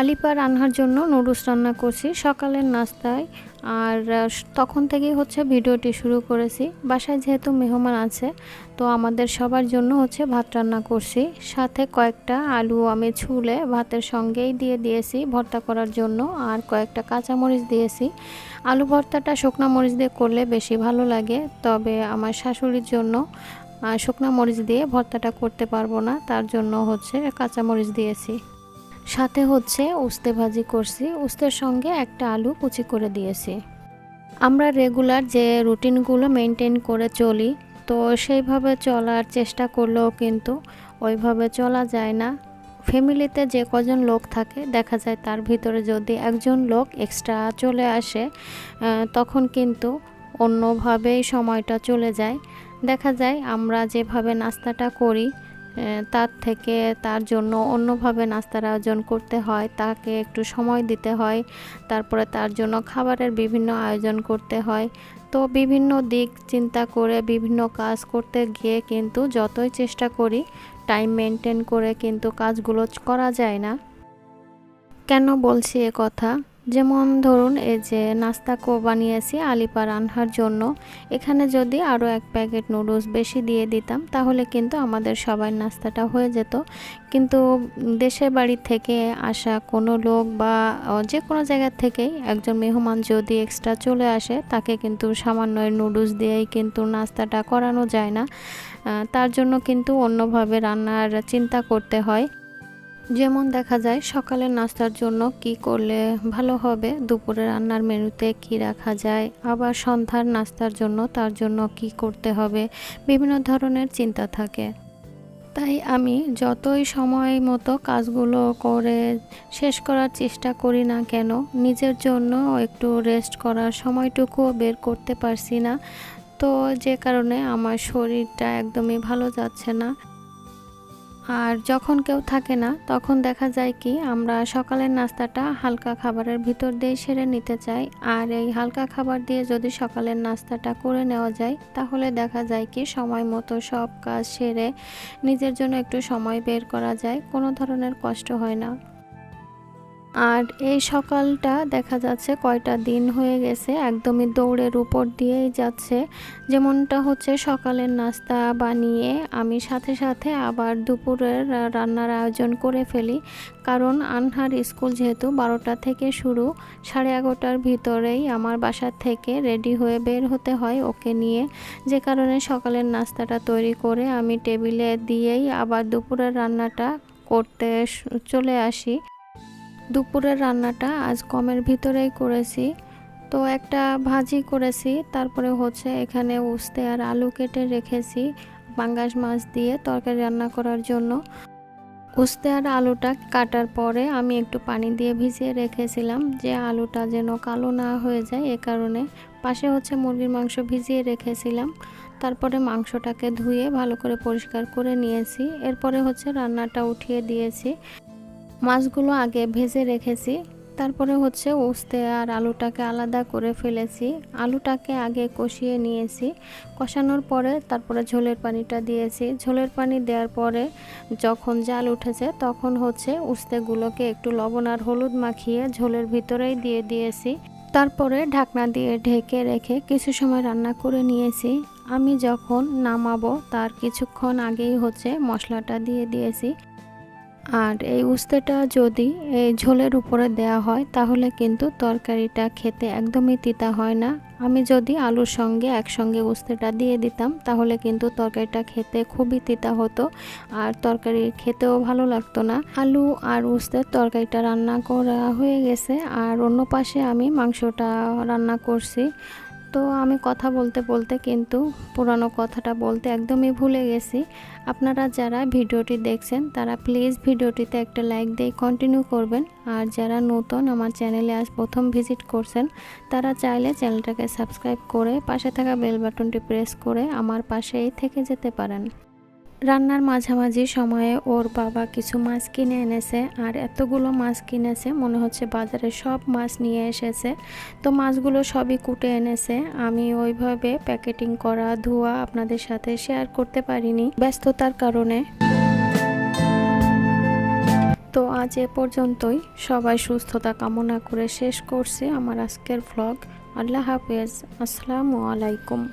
আলিপার রান্নার জন্য নুডলস রান্না করছি। সকালের নাস্তায়। আর তখন থেকেই হচ্ছে ভিডিওটি শুরু করেছি। বাসায় যেহেতু মেহমান আছে, তো আমাদের সবার জন্য হচ্ছে ভাত রান্না করছি। সাথে কয়েকটা আলু আমি ছুলে ভাতের সঙ্গেই দিয়ে দিয়েছি ভর্তা করার জন্য। আর কয়েকটা কাঁচামরিচ দিয়েছি। আলু ভর্তাটা শুকনা মরিচ দিয়ে করলে বেশি ভালো লাগে। তবে আমার শাশুড়ির জন্য শুকনা মরিচ দিয়ে ভর্তাটা করতে পারব না। তার জন্য হচ্ছে কাঁচামরিচ দিয়েছি। সাথে হচ্ছে উস্তে ভাজি করছি। উস্তের সঙ্গে একটা আলু কুচি করে দিয়েছি। আমরা রেগুলার যে রুটিনগুলো মেনটেন করে চলি, তো সেইভাবে চলার চেষ্টা করলেও কিন্তু ওইভাবে চলা যায় না। ফ্যামিলিতে যে কজন লোক থাকে, দেখা যায় তার ভিতরে যদি একজন লোক এক্সট্রা চলে আসে তখন কিন্তু অন্যভাবেই সময়টা চলে যায়। দেখা যায় আমরা যেভাবে নাস্তাটা করি তার থেকে তার জন্য অন্যভাবে নাস্তার আয়োজন করতে হয়, তাকে একটু সময় দিতে হয়, তারপরে তার জন্য খাবারের বিভিন্ন আয়োজন করতে হয়। তো বিভিন্ন দিক চিন্তা করে, বিভিন্ন কাজ করতে গিয়ে কিন্তু যতই চেষ্টা করি, টাইম মেনটেন করে কিন্তু কাজগুলো করা যায় না। কেন বলছি এ কথা? যেমন ধরুন, এই যে নাস্তা কো বানিয়েছি আলিপার আনহার জন্য। এখানে যদি আরও এক প্যাকেট নুডলস বেশি দিয়ে দিতাম, তাহলে কিন্তু আমাদের সবার নাস্তাটা হয়ে যেত। কিন্তু দেশের বাড়ি থেকে আসা কোনো লোক বা যে কোনো জায়গা থেকেই একজন মেহমান যদি এক্সট্রা চলে আসে, তাকে কিন্তু সামান্য নুডলস দিয়েই কিন্তু নাস্তাটা করানো যায় না। তার জন্য কিন্তু অন্যভাবে রান্নার চিন্তা করতে হয়। যেমন দেখা যায়, সকালের নাস্তার জন্য কি করলে ভালো হবে? দুপুরে রান্নার মেনুতে কি রাখা যায়? আবার সন্ধ্যার নাস্তার জন্য তার জন্য কি করতে হবে? বিভিন্ন ধরনের চিন্তা থাকে। তাই আমি যতই সময় মতো কাজগুলো করে শেষ করার চেষ্টা করি না কেন, নিজের জন্য একটু রেস্ট করার সময়টুকুও বের করতে পারছি না। তো যে কারণে আমার শরীরটা একদমই ভালো যাচ্ছে না। আর যখন কেউ থাকে না, তখন দেখা যায় কি, আমরা সকালের নাস্তাটা হালকা খাবারের ভিতর দিয়ে সেরে নিতে চাই। আর এই হালকা খাবার দিয়ে যদি সকালের নাস্তাটা করে নেওয়া যায়, তাহলে দেখা যায় কি, সময় মতো সব কাজ সেরে নিজের জন্য একটু সময় বের করা যায়। কোনো ধরনের কষ্ট হয় না। আর এই সকালটা দেখা যাচ্ছে কয়টা দিন হয়ে গেছে, একদমই দৌড়ের উপর দিয়েই যাচ্ছে। যেমনটা হচ্ছে সকালের নাস্তা বানিয়ে আমি সাথে সাথে আবার দুপুরের রান্নার আয়োজন করে ফেলি। কারণ আনহার স্কুল যেহেতু বারোটা থেকে শুরু, সাড়ে এগারোটার ভিতরেই আমার বাসার থেকে রেডি হয়ে বের হতে হয় ওকে নিয়ে। যে কারণে সকালের নাস্তাটা তৈরি করে আমি টেবিলে দিয়েই আবার দুপুরের রান্নাটা করতে চলে আসি। দুপুরের রান্নাটা আজ কমের ভিতরেই করেছি। তো একটা ভাজি করেছি, তারপরে হচ্ছে এখানে উস্তে আর আলু কেটে রেখেছি পাঙ্গাস মাছ দিয়ে তরকারি রান্না করার জন্য। উস্তে আর আলুটা কাটার পরে আমি একটু পানি দিয়ে ভিজিয়ে রেখেছিলাম যে আলুটা যেন কালো না হয়ে যায়, এ কারণে পাশে হচ্ছে মুরগির মাংস ভিজিয়ে রেখেছিলাম। তারপরে মাংসটাকে ধুয়ে ভালো করে পরিষ্কার করে নিয়েছি। এরপরে হচ্ছে রান্নাটা উঠিয়ে দিয়েছি। মাছগুলো আগে ভেজে রেখেছি, তারপরে হচ্ছে উস্তে আর আলুটাকে আলাদা করে ফেলেছি। আলুটাকে আগে কষিয়ে নিয়েছি। কষানোর পরে তারপরে ঝোলের পানিটা দিয়েছি। ঝোলের পানি দেওয়ার পরে যখন জাল উঠেছে, তখন হচ্ছে উস্তেগুলোকে একটু লবণ আর হলুদ মাখিয়ে ঝোলের ভিতরেই দিয়ে দিয়েছি। তারপরে ঢাকনা দিয়ে ঢেকে রেখে কিছু সময় রান্না করে নিয়েছি। আমি যখন নামাবো, তার কিছুক্ষণ আগেই হচ্ছে মশলাটা দিয়ে দিয়েছি। আর এই উস্তেটা যদি এই ঝোলের উপরে দেওয়া হয়, তাহলে কিন্তু তরকারিটা খেতে একদমই তিতা হয় না। আমি যদি আলুর সঙ্গে একসঙ্গে উস্তেটা দিয়ে দিতাম, তাহলে কিন্তু তরকারিটা খেতে খুবই তিতা হতো আর তরকারি খেতেও ভালো লাগতো না। আলু আর উস্তের তরকারিটা রান্না করা হয়ে গেছে আর অন্য পাশে আমি মাংসটা রান্না করছি। তো আমি কথা বলতে বলতে কিন্তু পুরানো কথাটা বলতে একদমই ভুলে গেছি। আপনারা যারা ভিডিওটি দেখছেন, তারা প্লিজ ভিডিওটিতে একটা লাইক দিয়ে কন্টিনিউ করবেন। আর যারা নতুন আমার চ্যানেলে আজ প্রথম ভিজিট করছেন, তারা চাইলে চ্যানেলটাকে সাবস্ক্রাইব করে পাশে থাকা বেল বাটনটি প্রেস করে আমার পাশেই থেকে যেতে পারেন। রান্নার মাঝামাঝি সময়ে ওর বাবা কিছু মাছ কিনে এনেছে আর এতগুলো মাছ কিনেছে, মনে হচ্ছে বাজারে সব মাছ নিয়ে এসেছে। তো মাছগুলো সবই কুটে এনেছে। আমি ওইভাবে প্যাকেটিং করা, ধোয়া আপনাদের সাথে শেয়ার করতে পারিনি ব্যস্ততার কারণে। তো আজ এ পর্যন্তই। সবাই সুস্থতা কামনা করে শেষ করছি আমার আজকের ভ্লগ আল্লাহ হাফেজ। আসসালামু আলাইকুম।